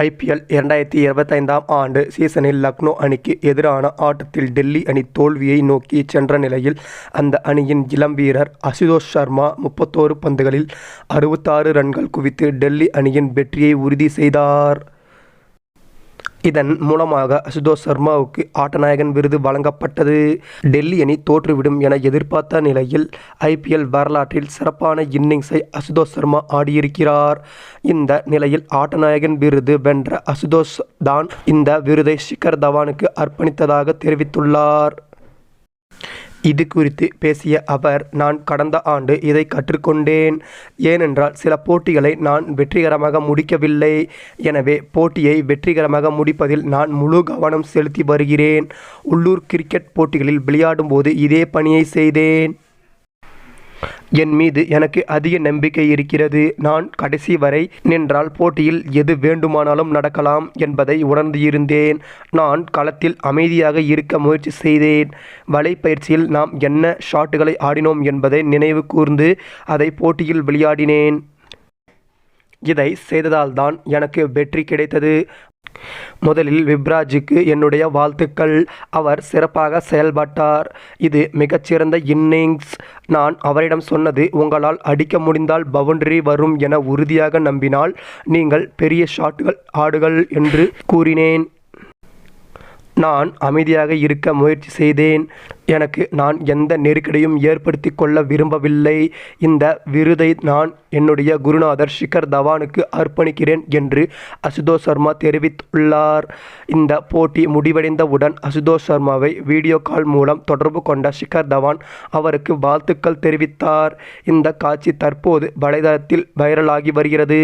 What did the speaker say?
IPL இரண்டாயிரத்தி இருபத்தைந்தாம் ஆண்டு சீசனில் லக்னோ அணிக்கு எதிரான ஆட்டத்தில் டெல்லி அணி தோல்வியை நோக்கி சென்ற நிலையில் அந்த அணியின் இளம் வீரர் அசுதோஷ் சர்மா முப்பத்தோரு பந்துகளில் அறுபத்தாறு ரன்கள் குவித்து டெல்லி அணியின் வெற்றியை உறுதி செய்தார். இதன் மூலமாக அசுதோஷ் சர்மாவுக்கு ஆட்டநாயகன் விருது வழங்கப்பட்டது. டெல்லி அணி தோற்றுவிடும் என எதிர்பார்த்த நிலையில் ஐபிஎல் வரலாற்றில் சிறப்பான இன்னிங்ஸை அசுதோஷ் சர்மா ஆடியிருக்கிறார். இந்த நிலையில் ஆட்டநாயகன் விருது வென்ற அசுதோஷ் தான் இந்த விருதை ஷிகர் தவானுக்கு அர்ப்பணித்ததாக தெரிவித்துள்ளார். இது குறித்து பேசிய அவர் நான் கடந்த ஆண்டு இதை கற்றுக்கொண்டேன். ஏனென்றால் சில போட்டிகளை நான் வெற்றிகரமாக முடிக்கவில்லை. எனவே போட்டியை வெற்றிகரமாக முடிப்பதில் நான் முழு கவனம் செலுத்தி வருகிறேன். உள்ளூர் கிரிக்கெட் போட்டிகளில் விளையாடும்போது இதே பணியை செய்தேன். என் மீது எனக்கு அதிக நம்பிக்கை இருக்கிறது. நான் கடைசி வரை நின்றால் போட்டியில் எது வேண்டுமானாலும் நடக்கலாம் என்பதை உணர்ந்து இருந்தேன் நான் களத்தில் அமைதியாக இருக்க முயற்சி செய்தேன். வலைப்பயிற்சியில் நாம் என்ன ஷாட்டுகளை ஆடினோம் என்பதை நினைவு கூர்ந்து அதை போட்டியில் விளையாடினேன். இதை செய்ததால் தான் எனக்கு வெற்றி கிடைத்தது. முதலில் விப்ராஜுக்கு என்னுடைய வாழ்த்துக்கள். அவர் சிறப்பாக செயல்பட்டார். இது மிகச்சிறந்த இன்னிங்ஸ். நான் அவரிடம் சொன்னது உங்களால் அடிக்க முடிந்தால் பவுண்டரி வரும் என உறுதியாக நம்பினால் நீங்கள் பெரிய ஷாட்டுகள் ஆடுகள் என்று கூறினேன். நான் அமைதியாக இருக்க முயற்சி செய்தேன். எனக்கு நான் எந்த நெருக்கடியும் ஏற்படுத்தி கொள்ள விரும்பவில்லை. இந்த விருதை நான் என்னுடைய குருநாதர் ஷிகர் தவானுக்கு அர்ப்பணிக்கிறேன் என்று அசுதோஷ் சர்மா தெரிவித்துள்ளார். இந்த போட்டி முடிவடைந்தவுடன் அசுதோஷ் சர்மாவை வீடியோ கால் மூலம் தொடர்பு கொண்ட ஷிகர் தவான் அவருக்கு வாழ்த்துக்கள் தெரிவித்தார். இந்த காட்சி தற்போது வலைதளத்தில் வைரலாகி வருகிறது.